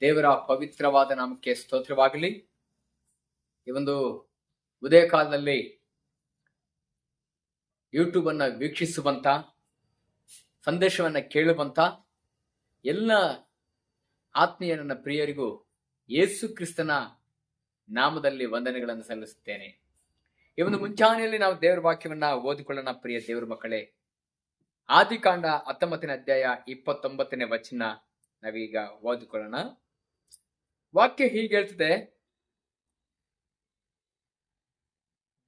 ದೇವರ ಪವಿತ್ರವಾದ ನಾಮಕ್ಕೆ ಸ್ತೋತ್ರವಾಗಲಿ. ಈ ಒಂದು ಉದಯ ಕಾಲದಲ್ಲಿ ಯೂಟ್ಯೂಬ್ ಅನ್ನ ವೀಕ್ಷಿಸುವಂತ, ಸಂದೇಶವನ್ನ ಕೇಳುವಂತ ಎಲ್ಲ ಆತ್ಮೀಯ ನನ್ನ ಪ್ರಿಯರಿಗೂ ಯೇಸು ಕ್ರಿಸ್ತನ ನಾಮದಲ್ಲಿ ವಂದನೆಗಳನ್ನು ಸಲ್ಲಿಸುತ್ತೇನೆ. ಈ ಒಂದು ಮುಂಚಾನೆಯಲ್ಲಿ ನಾವು ದೇವರ ವಾಕ್ಯವನ್ನ ಓದಿಕೊಳ್ಳೋಣ, ಪ್ರಿಯ ದೇವರ ಮಕ್ಕಳೇ. ಆದಿಕಾಂಡ ಹತ್ತೊಂಬತ್ತನೇ ಅಧ್ಯಾಯ ಇಪ್ಪತ್ತೊಂಬತ್ತನೇ ವಚನ ನಾವೀಗ ಓದಿಕೊಳ್ಳೋಣ. ವಾಕ್ಯ ಹೀಗೆ ಹೇಳ್ತದೆ,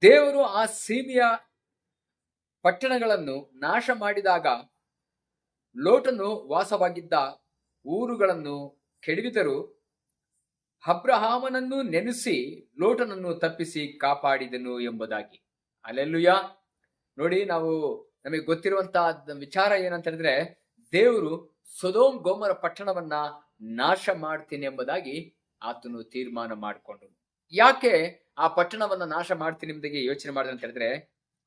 ದೇವರು ಆ ಸೀಮೆಯ ಪಟ್ಟಣಗಳನ್ನು ನಾಶ ಮಾಡಿದಾಗ ಲೋಟನು ವಾಸವಾಗಿದ್ದ ಊರುಗಳನ್ನು ಕೆಡವಿದರು. ಅಬ್ರಹಾಮನನ್ನು ನೆನೆಸಿ ಲೋಟನನ್ನು ತಪ್ಪಿಸಿ ಕಾಪಾಡಿದನು ಎಂಬುದಾಗಿ. ಅಲ್ಲೆಲ್ಲುಯ ನೋಡಿ ನಾವು ನಮಗೆ ಗೊತ್ತಿರುವಂತಹ ವಿಚಾರ ಏನಂತ ಹೇಳಿದ್ರೆ, ದೇವರು ಸೊದೋಮ್ ಗೋಮರ ಪಟ್ಟಣವನ್ನ ನಾಶ ಮಾಡ್ತೀನಿ ಎಂಬುದಾಗಿ ಆತನು ತೀರ್ಮಾನ ಮಾಡಿಕೊಂಡು ಯಾಕೆ ಆ ಪಟ್ಟಣವನ್ನ ನಾಶ ಮಾಡ್ತೀನಿ ಎಂಬುದಾಗಿ ಯೋಚನೆ ಮಾಡಿದ್ರೆ ಅಂತ ಹೇಳಿದ್ರೆ,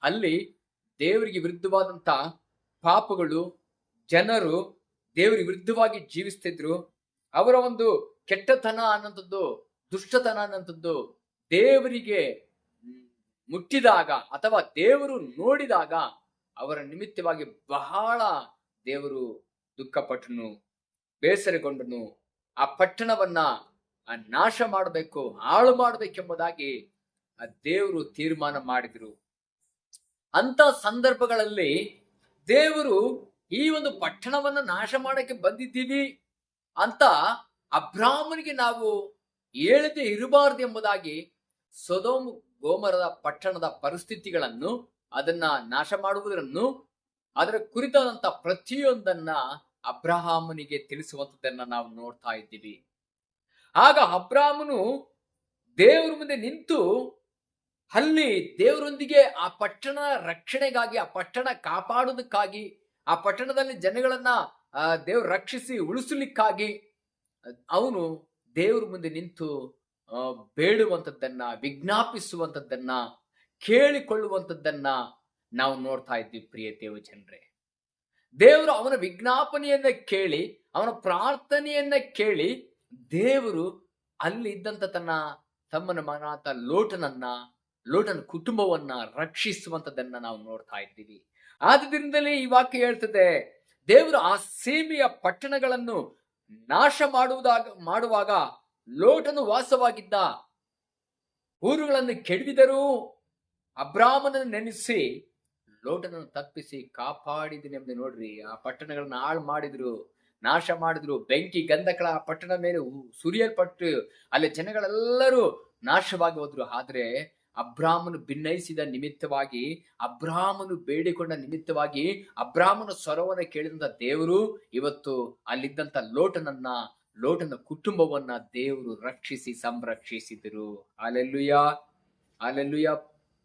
ಅಲ್ಲಿ ದೇವರಿಗೆ ವಿರುದ್ಧವಾದಂತ ಪಾಪಗಳು ಜನರು ದೇವರಿಗೆ ವಿರುದ್ಧವಾಗಿ ಜೀವಿಸ್ತಿದ್ರು ಅವರ ಒಂದು ಕೆಟ್ಟತನ ಅನ್ನೋಂಥದ್ದು ದುಷ್ಟತನ ಅನ್ನೋಂಥದ್ದು ದೇವರಿಗೆ ಮುಟ್ಟಿದಾಗ ಅಥವಾ ದೇವರು ನೋಡಿದಾಗ ಅವರ ನಿಮಿತ್ತವಾಗಿ ಬಹಳ ದೇವರು ದುಃಖಪಟ್ಟನು, ಬೇಸರಗೊಂಡನು. ಆ ಪಟ್ಟಣವನ್ನ ಆ ನಾಶ ಮಾಡಬೇಕು, ಹಾಳು ಮಾಡಬೇಕೆಂಬುದಾಗಿ ಆ ದೇವರು ತೀರ್ಮಾನ ಮಾಡಿದ್ರು. ಅಂತ ಸಂದರ್ಭಗಳಲ್ಲಿ ದೇವರು ಈ ಒಂದು ಪಟ್ಟಣವನ್ನ ನಾಶ ಮಾಡಕ್ಕೆ ಬಂದಿದ್ದೀವಿ ಅಂತ ಅಬ್ರಾಹ್ಮನಿಗೆ ನಾವು ಹೇಳದೆ ಇರಬಾರದು ಎಂಬುದಾಗಿ ಸೊದೋಮ್ ಗೋಮರದ ಪಟ್ಟಣದ ಪರಿಸ್ಥಿತಿಗಳನ್ನು, ಅದನ್ನ ನಾಶ ಮಾಡುವುದರನ್ನು, ಅದರ ಕುರಿತಾದಂತ ಪ್ರತಿಯೊಂದನ್ನ ಅಬ್ರಹಾಮನಿಗೆ ತಿಳಿಸುವಂತದನ್ನ ನಾವು ನೋಡ್ತಾ ಇದ್ದೀವಿ. ಆಗ ಅಬ್ರಾಹ್ಮನು ದೇವರ ಮುಂದೆ ನಿಂತು ಅಲ್ಲಿ ದೇವರೊಂದಿಗೆ ಆ ಪಟ್ಟಣ ರಕ್ಷಣೆಗಾಗಿ, ಆ ಪಟ್ಟಣ ಕಾಪಾಡೋದಕ್ಕಾಗಿ ಆ ಪಟ್ಟಣದಲ್ಲಿ ಜನಗಳನ್ನ ದೇವ್ರು ರಕ್ಷಿಸಿ ಉಳಿಸಲಿಕ್ಕಾಗಿ ಅವನು ದೇವ್ರ ಮುಂದೆ ನಿಂತು ಬೇಡುವಂಥದ್ದನ್ನ, ವಿಜ್ಞಾಪಿಸುವಂಥದ್ದನ್ನ, ಕೇಳಿಕೊಳ್ಳುವಂಥದ್ದನ್ನ ನಾವು ನೋಡ್ತಾ ಇದ್ದೀವಿ ಪ್ರಿಯ ದೇವ ಜನರೇ. ದೇವರು ಅವನ ವಿಜ್ಞಾಪನೆಯನ್ನ ಕೇಳಿ, ಅವನ ಪ್ರಾರ್ಥನೆಯನ್ನ ಕೇಳಿ ದೇವರು ಅಲ್ಲಿ ಇದ್ದಂತ ತನ್ನ ತಮ್ಮನ ಮನಾತ ಲೋಟನನ್ನ, ಲೋಟನ ಕುಟುಂಬವನ್ನ ರಕ್ಷಿಸುವಂತದನ್ನ ನಾವು ನೋಡ್ತಾ ಇದ್ದೀವಿ. ಆದ್ದರಿಂದಲೇ ಈ ವಾಕ್ಯ ಹೇಳ್ತದೆ, ದೇವರು ಆ ಸೀಮೆಯ ಪಟ್ಟಣಗಳನ್ನು ನಾಶ ಮಾಡುವುದಾಗ, ಮಾಡುವಾಗ ಲೋಟನು ವಾಸವಾಗಿದ್ದ ಊರುಗಳನ್ನು ಕೆಡವಿದರೂ ಅಬ್ರಾಹ್ಮನನ್ನು ನೆನೆಸಿ ಲೋಟನನ್ನು ತಪ್ಪಿಸಿ ಕಾಪಾಡಿದನೆಂದು ನೋಡ್ರಿ. ಆ ಪಟ್ಟಣಗಳನ್ನ ಹಾಳು ಮಾಡಿದ್ರು. ನಾಶ ಮಾಡಿದ್ರು. ಬೆಂಕಿ ಗಂಧಕಳ ಪಟ್ಟಣ ಮೇಲೆ ಸುರಿಯಲ್ಪಟ್ಟು ಅಲ್ಲಿ ಜನಗಳೆಲ್ಲರೂ ನಾಶವಾಗಿ ಹೋದ್ರು. ಆದ್ರೆ ಅಬ್ರಾಹ್ಮನು ಭಿನ್ನಯಿಸಿದ ನಿಮಿತ್ತವಾಗಿ ಅಬ್ರಾಹ್ಮನು ಬೇಡಿಕೊಂಡ ನಿಮಿತ್ತವಾಗಿ ಅಬ್ರಾಹ್ಮನ ಸ್ವರವನ್ನ ಕೇಳಿದಂತ ದೇವರು ಇವತ್ತು ಅಲ್ಲಿದ್ದಂತ ಲೋಟನನ್ನ, ಲೋಟನ ಕುಟುಂಬವನ್ನ ದೇವರು ರಕ್ಷಿಸಿ, ಸಂರಕ್ಷಿಸಿದರು. ಅಲೆಲ್ಲುಯ ಅಲೆಲ್ಲುಯ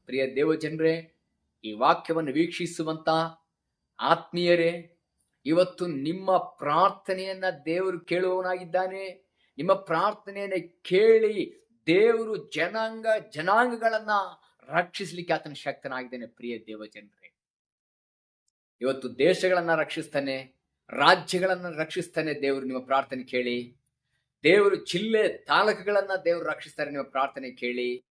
ಪ್ರಿಯ ದೇವ ಜನರೇ ಈ ವಾಕ್ಯವನ್ನು ವೀಕ್ಷಿಸುವಂತ ಆತ್ಮೀಯರೇ ಇವತ್ತು ನಿಮ್ಮ ಪ್ರಾರ್ಥನೆಯನ್ನ ದೇವರು ಕೇಳುವವನಾಗಿದ್ದಾನೆ. ನಿಮ್ಮ ಪ್ರಾರ್ಥನೆಯನ್ನ ಕೇಳಿ ದೇವರು ಜನಾಂಗ, ಜನಾಂಗಗಳನ್ನ ರಕ್ಷಿಸಲಿಕ್ಕೆ ಆತನ ಶಕ್ತನಾಗಿದ್ದಾನೆ ಪ್ರಿಯ ದೇವಜನರೇ. ಇವತ್ತು ದೇಶಗಳನ್ನ ರಕ್ಷಿಸ್ತಾನೆ, ರಾಜ್ಯಗಳನ್ನ ರಕ್ಷಿಸ್ತಾನೆ ದೇವರು ನಿಮ್ಮ ಪ್ರಾರ್ಥನೆ ಕೇಳಿ. ದೇವರು ಜಿಲ್ಲೆ ತಾಲೂಕುಗಳನ್ನ ದೇವರು ರಕ್ಷಿಸ್ತಾರೆ ನಿಮ್ಮ ಪ್ರಾರ್ಥನೆ ಕೇಳಿ.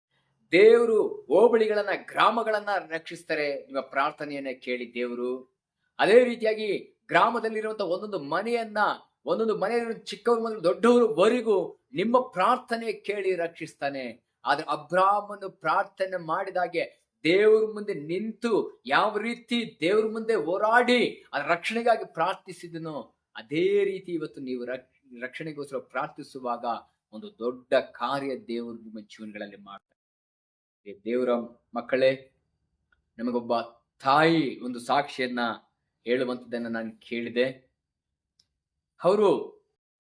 ದೇವರು ಹೋಬಳಿಗಳನ್ನ, ಗ್ರಾಮಗಳನ್ನ ರಕ್ಷಿಸ್ತಾರೆ ನಿಮ್ಮ ಪ್ರಾರ್ಥನೆಯನ್ನ ಕೇಳಿ ದೇವರು. ಅದೇ ರೀತಿಯಾಗಿ ಗ್ರಾಮದಲ್ಲಿರುವಂತಹ ಒಂದೊಂದು ಮನೆಯನ್ನ, ಒಂದೊಂದು ಮನೆಯಲ್ಲಿ ಚಿಕ್ಕವರು ಮೊದಲು ದೊಡ್ಡವರವರೆಗೂ ನಿಮ್ಮ ಪ್ರಾರ್ಥನೆ ಕೇಳಿ ರಕ್ಷಿಸ್ತಾನೆ. ಆದ್ರೆ ಅಬ್ರಾಹ್ಮನು ಪ್ರಾರ್ಥನೆ ಮಾಡಿದಾಗೆ ದೇವ್ರ ಮುಂದೆ ನಿಂತು ಯಾವ ರೀತಿ ದೇವ್ರ ಮುಂದೆ ಹೋರಾಡಿ ಆ ರಕ್ಷಣೆಗಾಗಿ ಪ್ರಾರ್ಥಿಸಿದನು, ಅದೇ ರೀತಿ ಇವತ್ತು ನೀವು ರಕ್- ರಕ್ಷಣೆಗೋಸ್ಕರ ಪ್ರಾರ್ಥಿಸುವಾಗ ಒಂದು ದೊಡ್ಡ ಕಾರ್ಯ ದೇವರು ನಿಮ್ಮ ಜೀವನಗಳಲ್ಲಿ ಮಾಡ್ತಾರೆ ದೇವರ ಮಕ್ಕಳೇ, ನಮಗೊಬ್ಬ ತಾಯಿ ಒಂದು ಸಾಕ್ಷಿಯನ್ನ ಹೇಳುವಂಥದ್ದನ್ನ ನಾನು ಕೇಳಿದೆ. ಅವರು,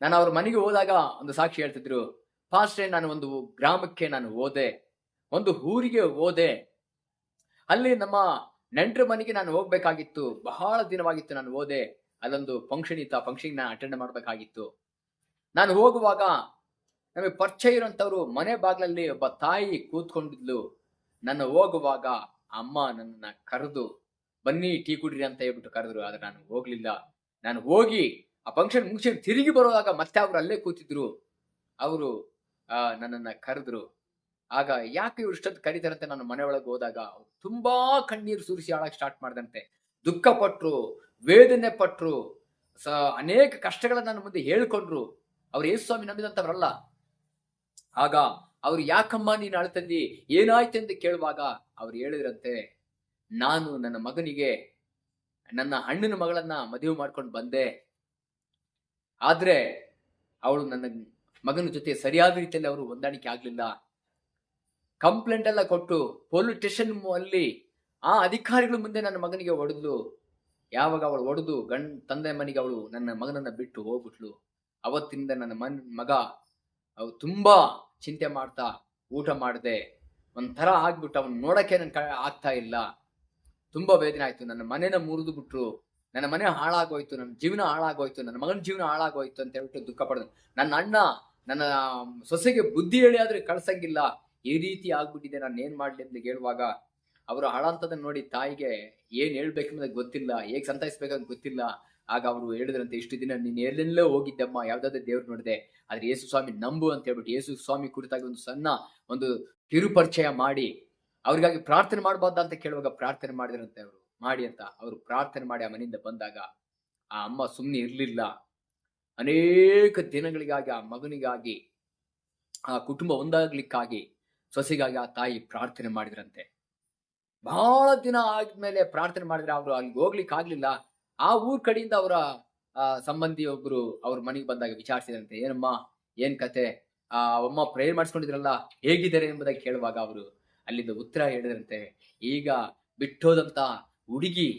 ನಾನು ಅವ್ರ ಮನೆಗೆ ಹೋದಾಗ ಒಂದು ಸಾಕ್ಷಿ ಹೇಳ್ತಿದ್ರು ಫಾಸ್ಟೇ ನಾನು ಒಂದು ಗ್ರಾಮಕ್ಕೆ ನಾನು ಹೋದೆ, ಒಂದು ಊರಿಗೆ ಹೋದೆ. ಅಲ್ಲಿ ನಮ್ಮ ನೆಂಟರ ಮನೆಗೆ ನಾನು ಹೋಗ್ಬೇಕಾಗಿತ್ತು, ಬಹಳ ದಿನವಾಗಿತ್ತು ನಾನು ಹೋದೆ. ಅಲ್ಲೊಂದು ಫಂಕ್ಷನ್ ಇತ್ತು, ಆ ಫಂಕ್ಷನ್ ನಾನು ಅಟೆಂಡ್ ಮಾಡಬೇಕಾಗಿತ್ತು. ನಾನು ಹೋಗುವಾಗ ನಮಗೆ ಪರಿಚಯ ಇರೋಂಥವ್ರು ಮನೆ ಬಾಗ್ಲಲ್ಲಿ ಒಬ್ಬ ತಾಯಿ ಕೂತ್ಕೊಂಡಿದ್ಲು. ನನ್ನ ಹೋಗುವಾಗ ಅಮ್ಮ ನನ್ನನ್ನ ಕರೆದು ಬನ್ನಿ, ಟೀ ಕುಡ್ರಿ ಅಂತ ಹೇಳ್ಬಿಟ್ಟು ಕರೆದ್ರು. ಆದ್ರೆ ನಾನು ಹೋಗ್ಲಿಲ್ಲ. ನಾನು ಹೋಗಿ ಆ ಫಂಕ್ಷನ್ ಮುಗಿಸಿ ತಿರುಗಿ ಬರುವಾಗ ಮತ್ತೆ ಅವ್ರು ಅಲ್ಲೇ ಕೂತಿದ್ರು. ಅವರು ನನ್ನನ್ನ ಕರೆದ್ರು. ಆಗ ಯಾಕೆ ಇವ್ರು ಇಷ್ಟೊತ್ತು ಕರೀತಾರಂತೆ ನಾನು ಮನೆ ಒಳಗೆ ಹೋದಾಗ? ತುಂಬಾ ಕಣ್ಣೀರು ಸುರಿಸಿ ಆಳಕ್ ಸ್ಟಾರ್ಟ್ ಮಾಡ್ದಂತೆ. ದುಃಖ ಪಟ್ರು, ವೇದನೆ ಪಟ್ರು, ಸ, ಅನೇಕ ಕಷ್ಟಗಳನ್ನ ನನ್ನ ಮುಂದೆ ಹೇಳ್ಕೊಂಡ್ರು. ಅವ್ರು ಯೇಸು ಸ್ವಾಮಿ ನಂಬಿದಂತವ್ರಲ್ಲ. ಆಗ ಅವ್ರು, ಯಾಕಮ್ಮ ನೀನು ಅಳ್ತಂದಿ? ಏನಾಯ್ತು? ಅಂತ ಕೇಳುವಾಗ ಅವ್ರು ಹೇಳಿದ್ರಂತೆ ನಾನು ನನ್ನ ಮಗನಿಗೆ ನನ್ನ ಅಣ್ಣನ ಮಗಳನ್ನ ಮದುವೆ ಮಾಡ್ಕೊಂಡು ಬಂದೆ. ಆದ್ರೆ ಅವಳು ನನ್ನ ಮಗನ ಜೊತೆ ಸರಿಯಾದ ರೀತಿಯಲ್ಲಿ ಅವರು ಹೊಂದಾಣಿಕೆ ಆಗ್ಲಿಲ್ಲ. ಕಂಪ್ಲೇಂಟ್ ಎಲ್ಲ ಕೊಟ್ಟು ಪೊಲೀಸ್ ಸ್ಟೇಷನ್ ಅಲ್ಲಿ ಆ ಅಧಿಕಾರಿಗಳ ಮುಂದೆ ನನ್ನ ಮಗನಿಗೆ ಹೊಡೆದ್ಲು. ಯಾವಾಗ ಅವಳು ಹೊಡೆದು ಗಂಡ ತಂದೆ ಮನೆಗೆ ಅವಳು ನನ್ನ ಮಗನನ್ನ ಬಿಟ್ಟು ಹೋಗ್ಬಿಟ್ಲು. ಅವತ್ತಿಂದ ನನ್ನ ಮನ್ ಮಗ ಅವ್ ತುಂಬಾ ಚಿಂತೆ ಮಾಡ್ತಾ ಊಟ ಮಾಡಿದೆ. ಒಂಥರ ಆಗ್ಬಿಟ್ಟು ಅವನ್ ನೋಡಕ್ಕೆ ನನ್ ಆಗ್ತಾ ಇಲ್ಲ. ತುಂಬಾ ವೇದನೆ ಆಯ್ತು. ನನ್ನ ಮನೆನ ಮುರಿದು ಬಿಟ್ರು, ನನ್ನ ಮನೆ ಹಾಳಾಗೋಯ್ತು, ನನ್ನ ಜೀವನ ಹಾಳಾಗೋಯ್ತು, ನನ್ನ ಮಗನ ಜೀವನ ಹಾಳಾಗೋಯ್ತು ಅಂತ ಹೇಳ್ಬಿಟ್ಟು ದುಃಖ ಪಡೆದ. ನನ್ನ ಅಣ್ಣ, ನನ್ನ ಸೊಸೆಗೆ ಬುದ್ಧಿ ಹೇಳಿ ಆದ್ರೆ ಕಳ್ಸಂಗಿಲ್ಲ. ಈ ರೀತಿ ಆಗ್ಬಿಟ್ಟಿದೆ, ನಾನು ಏನ್ ಮಾಡ್ಲಿ ಅಂತ ಹೇಳುವಾಗ ಅವರು ಹಾಳಂತದ ನೋಡಿ, ತಾಯಿಗೆ ಏನ್ ಹೇಳ್ಬೇಕನ್ನೋದು ಗೊತ್ತಿಲ್ಲ, ಹೇಗ್ ಸಂತೈಸ್ಬೇಕಂತ ಗೊತ್ತಿಲ್ಲ. ಆಗ ಅವರು ಹೇಳಿದ್ರಂತೆ, ಇಷ್ಟು ದಿನ ನೀನ್ ಎಲ್ಲೆಲ್ಲೋ ಹೋಗಿದ್ದಮ್ಮ, ಯಾವ್ದಾದ್ರು ದೇವ್ರು ನೋಡಿದೆ, ಆದ್ರೆ ಯೇಸು ಸ್ವಾಮಿ ನಂಬು ಅಂತ ಹೇಳ್ಬಿಟ್ಟು, ಯೇಸು ಸ್ವಾಮಿ ಕುರಿತಾಗಿ ಒಂದು ಸಣ್ಣ, ಒಂದು ಕಿರುಪರಿಚಯ ಮಾಡಿ ಅವ್ರಿಗಾಗಿ ಪ್ರಾರ್ಥನೆ ಮಾಡಬಾರ್ದ ಅಂತ ಕೇಳುವಾಗ ಪ್ರಾರ್ಥನೆ ಮಾಡಿದ್ರಂತೆ ಅವರು. ಮಾಡಿ ಅಂತ ಅವರು ಪ್ರಾರ್ಥನೆ ಮಾಡಿ ಆ ಮನೆಯಿಂದ ಬಂದಾಗ ಆ ಅಮ್ಮ ಸುಮ್ಮನೆ ಇರ್ಲಿಲ್ಲ. ಅನೇಕ ದಿನಗಳಿಗಾಗಿ ಆ ಮಗನಿಗಾಗಿ, ಆ ಕುಟುಂಬ ಒಂದಾಗ್ಲಿಕ್ಕಾಗಿ ಸೊಸೆಗಾಗಿ ಆ ತಾಯಿ ಪ್ರಾರ್ಥನೆ ಮಾಡಿದ್ರಂತೆ. ಬಹಳ ದಿನ ಆದ್ಮೇಲೆ ಪ್ರಾರ್ಥನೆ ಮಾಡಿದ್ರೆ ಅವರು ಅಲ್ಲಿಗೆ ಹೋಗ್ಲಿಕ್ಕೆ ಆಗ್ಲಿಲ್ಲ. ಆ ಊರ್ ಕಡೆಯಿಂದ ಅವರ ಸಂಬಂಧಿ ಒಬ್ರು ಅವ್ರ ಮನೆಗೆ ಬಂದಾಗ ವಿಚಾರಿಸಿದ್ರಂತೆ, ಏನಮ್ಮ, ಏನ್ ಕತೆ? ಆ, ಅಮ್ಮ ಪ್ರೇಯರ್ ಮಾಡಿಸ್ಕೊಂಡಿದ್ರಲ್ಲ, ಹೇಗಿದ್ದಾರೆ? ಎಂಬುದಾಗಿ ಕೇಳುವಾಗ ಅವರು ಅಲ್ಲಿಂದ ಉತ್ತರ ಹೇಳಿದ್ರಂತೆ ಈಗ ಬಿಟ್ಟೋದಂತ ಹುಡುಗಿ,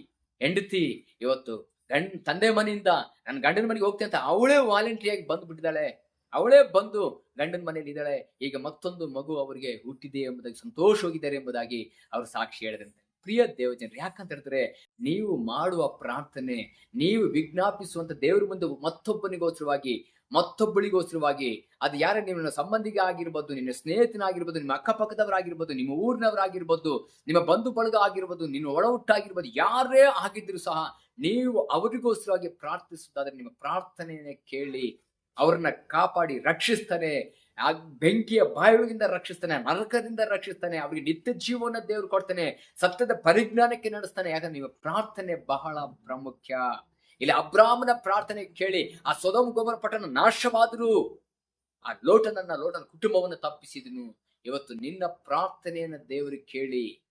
ಹೆಂಡತಿ, ಇವತ್ತು ಗಂಡ್, ತಂದೆ ಮನೆಯಿಂದ ನನ್ನ ಗಂಡನ ಮನೆಗೆ ಹೋಗ್ತೇನೆ ಅಂತ ಅವಳೇ ವಾಲಂಟಿಯಾಗಿ ಬಂದು ಬಿಟ್ಟಿದ್ದಾಳೆ. ಅವಳೇ ಬಂದು ಗಂಡನ ಮನೆಯಲ್ಲಿ ಇದ್ದಾಳೆ. ಈಗ ಮತ್ತೊಂದು ಮಗು ಅವರಿಗೆ ಹುಟ್ಟಿದೆ ಎಂಬುದಾಗಿ ಸಂತೋಷವಾಗಿದ್ದಾರೆ ಎಂಬುದಾಗಿ ಅವರು ಸಾಕ್ಷಿ ಹೇಳಿದಂತೆ. ಪ್ರಿಯ ದೇವಜನರು, ಯಾಕಂತ ಹೇಳಿದ್ರೆ ನೀವು ಮಾಡುವ ಪ್ರಾರ್ಥನೆ, ನೀವು ವಿಜ್ಞಾಪಿಸುವಂತ ದೇವರ ಮುಂದೆ ಮತ್ತೊಬ್ಬನಿಗೋಸ್ಕರವಾಗಿ ಮತ್ತೊಬ್ಬಳಿಗೋಸ್ಕರವಾಗಿ, ಅದು ಯಾರೇ ನಿಮ್ಮ ಸಂಬಂಧಿಗೆ ಆಗಿರ್ಬೋದು, ನಿನ್ನ ಸ್ನೇಹಿತನಾಗಿರ್ಬೋದು, ನಿಮ್ಮ ಅಕ್ಕಪಕ್ಕದವರಾಗಿರ್ಬೋದು, ನಿಮ್ಮ ಊರಿನವರಾಗಿರ್ಬೋದು, ನಿಮ್ಮ ಬಂಧು ಬಳಗ ಆಗಿರ್ಬೋದು, ನಿನ್ನ ಒಳ ಹುಟ್ಟಾಗಿರ್ಬೋದು ಯಾರೇ ಆಗಿದ್ರು ಸಹ ನೀವು ಅವರಿಗೋಸ್ಕರವಾಗಿ ಪ್ರಾರ್ಥಿಸುವುದಾದ್ರೆ ನಿಮ್ಮ ಪ್ರಾರ್ಥನೆಯನ್ನೇ ಕೇಳಿ ಅವ್ರನ್ನ ಕಾಪಾಡಿ ರಕ್ಷಿಸ್ತಾನೆ. ಆ ಬೆಂಕಿಯ ಬಾಯೊಳಗಿಂದ ರಕ್ಷಿಸ್ತಾನೆ, ನರಕದಿಂದ ರಕ್ಷಿಸ್ತಾನೆ, ಅವರಿಗೆ ನಿತ್ಯ ಜೀವನ ದೇವರು ಕೊಡ್ತಾನೆ, ಸತ್ಯದ ಪರಿಜ್ಞಾನಕ್ಕೆ ನಡೆಸ್ತಾನೆ. ಯಾಕಂದ್ರೆ ನಿಮ್ಮ ಪ್ರಾರ್ಥನೆ ಬಹಳ ಪ್ರಾಮುಖ್ಯ. ಇಲ್ಲಿ ಅಬ್ರಾಹ್ಮನ ಪ್ರಾರ್ಥನೆ ಕೇಳಿ ಆ ಸೊದಮ ಗೊಬ್ಬರ ಪಟ್ಟಣ ನಾಶವಾದರೂ. ಆ ಲೋಟನನ್ನ, ಲೋಟನ ಕುಟುಂಬವನ್ನು ತಪ್ಪಿಸಿದನು. ಇವತ್ತು ನಿನ್ನ ಪ್ರಾರ್ಥನೆಯನ್ನ ದೇವರು ಕೇಳಿ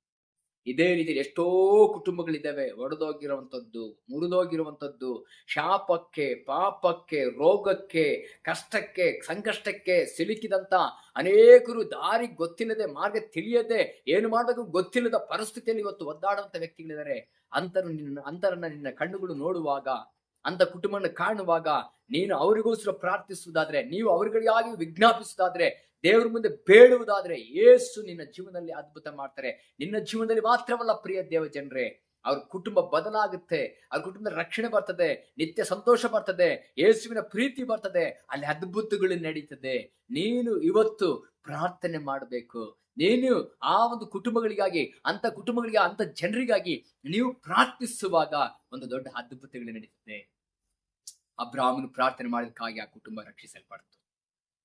ಇದೇ ರೀತಿ ಎಷ್ಟೋ ಕುಟುಂಬಗಳಿದ್ದಾವೆ, ಒಡೆದೋಗಿರುವಂಥದ್ದು, ಮುರಿದೋಗಿರುವಂಥದ್ದು, ಶಾಪಕ್ಕೆ, ಪಾಪಕ್ಕೆ, ರೋಗಕ್ಕೆ, ಕಷ್ಟಕ್ಕೆ, ಸಂಕಷ್ಟಕ್ಕೆ ಸಿಲುಕಿದಂತ ಅನೇಕರು ದಾರಿ ಗೊತ್ತಿಲ್ಲದೆ, ಮಾರ್ಗ ತಿಳಿಯದೆ, ಏನು ಮಾಡಬೇಕು ಗೊತ್ತಿಲ್ಲದ ಪರಿಸ್ಥಿತಿಯಲ್ಲಿ ಇವತ್ತು ಒದ್ದಾಡುವಂತ ವ್ಯಕ್ತಿಗಳಿದ್ದಾರೆ. ಅಂತರ ನಿನ್ನ, ಅಂತರನ್ನ ನಿನ್ನ ಕಣ್ಣುಗಳು ನೋಡುವಾಗ ಅಂತ ಕುಟುಂಬನ ಕಾಣುವಾಗ, ನೀನು ಅವರಿಗೋಸ್ಕರ ಪ್ರಾರ್ಥಿಸುವುದಾದ್ರೆ, ನೀವು ಅವರಿಗಳಿಗಾಗಿ ವಿಜ್ಞಾಪಿಸುವುದಾದ್ರೆ ದೇವರ ಮುಂದೆ ಬೇಡುವುದಾದ್ರೆ ಏಸು ನಿನ್ನ ಜೀವನದಲ್ಲಿ ಅದ್ಭುತ ಮಾಡ್ತಾರೆ. ನಿನ್ನ ಜೀವನದಲ್ಲಿ ಮಾತ್ರವಲ್ಲ ಪ್ರಿಯ ದೇವ ಜನರೇ, ಅವ್ರ ಕುಟುಂಬ ಬದಲಾಗುತ್ತೆ, ಅವ್ರ ಕುಟುಂಬದ ರಕ್ಷಣೆ ಬರ್ತದೆ, ನಿತ್ಯ ಸಂತೋಷ ಬರ್ತದೆ ಯೇಸುವಿನ ಪ್ರೀತಿ ಬರ್ತದೆ, ಅಲ್ಲಿ ಅದ್ಭುತಗಳು ನಡೀತದೆ. ನೀನು ಇವತ್ತು ಪ್ರಾರ್ಥನೆ ಮಾಡಬೇಕು. ನೀನು ಆ ಒಂದು ಕುಟುಂಬಗಳಿಗಾಗಿ ಅಂತ ಕುಟುಂಬಗಳಿಗೆ ಅಂತ ಜನರಿಗಾಗಿ ನೀವು ಪ್ರಾರ್ಥಿಸುವಾಗ ಒಂದು ದೊಡ್ಡ ಅದ್ಭುತಗಳು ನಡೀತದೆ. ಅಬ್ರಾಹ್ಮನು ಪ್ರಾರ್ಥನೆ ಮಾಡೋದಕ್ಕಾಗಿ ಆ ಕುಟುಂಬ ರಕ್ಷಿಸಲ್ಪಡ್ತು.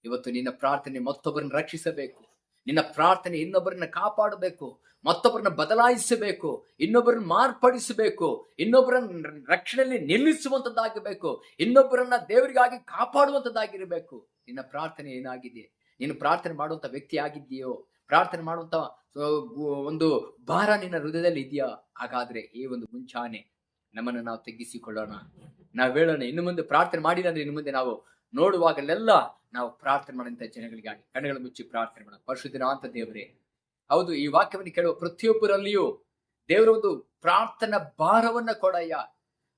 ಇವತ್ತು ನಿನ್ನ ಪ್ರಾರ್ಥನೆ ಮತ್ತೊಬ್ಬರನ್ನ ರಕ್ಷಿಸಬೇಕು. ನಿನ್ನ ಪ್ರಾರ್ಥನೆ ಇನ್ನೊಬ್ಬರನ್ನ ಕಾಪಾಡಬೇಕು. ಮತ್ತೊಬ್ಬರನ್ನ ಬದಲಾಯಿಸಬೇಕು. ಇನ್ನೊಬ್ಬರನ್ನ ಮಾರ್ಪಡಿಸಬೇಕು. ಇನ್ನೊಬ್ಬರನ್ನ ರಕ್ಷಣೆಯಲ್ಲಿ ನಿಲ್ಲಿಸುವಂತದ್ದಾಗಬೇಕು ಇನ್ನೊಬ್ಬರನ್ನ ದೇವರಿಗಾಗಿ ಕಾಪಾಡುವಂತದ್ದಾಗಿರಬೇಕು ನಿನ್ನ ಪ್ರಾರ್ಥನೆ ಏನಾಗಿದೆ? ನೀನು ಪ್ರಾರ್ಥನೆ ಮಾಡುವಂತ ವ್ಯಕ್ತಿ ಆಗಿದೆಯೋ ಪ್ರಾರ್ಥನೆ ಮಾಡುವಂತ ಒಂದು ಭಾರ ನಿನ್ನ ಹೃದಯದಲ್ಲಿ ಇದೆಯಾ? ಹಾಗಾದ್ರೆ ಈ ಒಂದು ಮುಂಚಾನೆ ನಮ್ಮನ್ನು ನಾವು ತೆಗ್ಗಿಸಿಕೊಳ್ಳೋಣ ನಾವು ಹೇಳೋಣ, ಇನ್ನು ಮುಂದೆ ಪ್ರಾರ್ಥನೆ ಮಾಡಿಲ್ಲ ಅಂದ್ರೆ ಇನ್ನು ಮುಂದೆ ನಾವು ನೋಡುವಾಗಲೆಲ್ಲ ನಾವು ಪ್ರಾರ್ಥನೆ ಮಾಡಿದಂಥ ಜನಗಳಿಗಾಗಿ ಕಣ್ಣುಗಳು ಮುಚ್ಚಿ ಪ್ರಾರ್ಥನೆ ಮಾಡೋಣ. ಅಂತ ದೇವರೇ, ಹೌದು, ಈ ವಾಕ್ಯವನ್ನು ಕೇಳುವ ಪ್ರತಿಯೊಬ್ಬರಲ್ಲಿಯೂ ದೇವರ ಒಂದು ಪ್ರಾರ್ಥನಾ ಭಾರವನ್ನ ಕೊಡಯ್ಯ.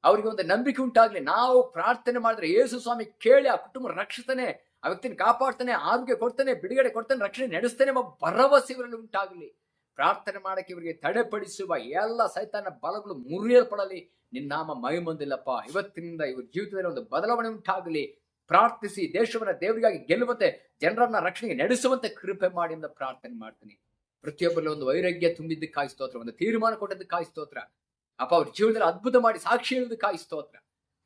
ಅವರಿಗೆ ಒಂದು ನಂಬಿಕೆ ಉಂಟಾಗ್ಲಿ. ನಾವು ಪ್ರಾರ್ಥನೆ ಮಾಡಿದ್ರೆ ಯೇಸು ಸ್ವಾಮಿ ಕೇಳಿ ಆ ಕುಟುಂಬ ರಕ್ಷಿಸ್ತಾನೆ, ಆ ವ್ಯಕ್ತಿನ ಕಾಪಾಡ್ತಾನೆ, ಆರೋಗ್ಯ ಕೊಡ್ತಾನೆ, ಬಿಡುಗಡೆ ಕೊಡ್ತಾನೆ, ರಕ್ಷಣೆ ನಡೆಸ್ತಾನೆ ಎಂಬ ಭರವಸೆ ಇವರಲ್ಲಿ ಉಂಟಾಗಲಿ. ಪ್ರಾರ್ಥನೆ ಮಾಡಕ್ಕೆ ಇವರಿಗೆ ತಡೆಪಡಿಸುವ ಎಲ್ಲ ಸೈತಾನ ಬಲಗಳು ಮುರಿಯಲ್ಪಡಲಿ. ನಿನ್ನ ನಾಮ ಮುಂದಿಲ್ಲಪ್ಪ ಇವತ್ತಿನಿಂದ ಇವ್ರ ಜೀವಿತದಲ್ಲಿ ಒಂದು ಬದಲಾವಣೆ ಉಂಟಾಗಲಿ. ಪ್ರಾರ್ಥಿಸಿ ದೇಶವನ್ನ ದೇವರಿಗಾಗಿ ಗೆಲ್ಲುವಂತೆ ಜನರನ್ನ ರಕ್ಷಣೆಗೆ ನಡೆಸುವಂತೆ ಕೃಪೆ ಮಾಡಿ ಅಂತ ಪ್ರಾರ್ಥನೆ ಮಾಡ್ತೀನಿ. ಪ್ರತಿಯೊಬ್ಬರಲ್ಲಿ ಒಂದು ವೈರಾಗ್ಯ ತುಂಬಿದ್ದಕ್ಕಾಗಿ ಸ್ತೋತ್ರ, ಒಂದು ತೀರ್ಮಾನ ಕೊಟ್ಟದ್ದು ಸ್ತೋತ್ರ. ಅಪ್ಪ, ಅವ್ರ ಜೀವನದಲ್ಲಿ ಅದ್ಭುತ ಮಾಡಿ ಸಾಕ್ಷಿ ಹೇಳೋದಕ್ಕಾಗಿ ಸ್ತೋತ್ರ.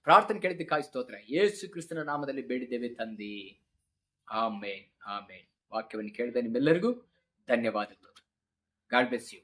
ಪ್ರಾರ್ಥನೆ ಕೇಳಿದ್ದಕ್ಕಾಗಿ ಸ್ತೋತ್ರ. ಯೇಸು ಕ್ರಿಸ್ತನ ನಾಮದಲ್ಲಿ ಬೇಡಿದ್ದೇವೆ ತಂದಿ. ಆಮೇನ್ ಆಮೇನ್. ವಾಕ್ಯವನ್ನು ಕೇಳಿದ ನಿಮ್ಮೆಲ್ಲರಿಗೂ ಧನ್ಯವಾದಗಳು. God bless you.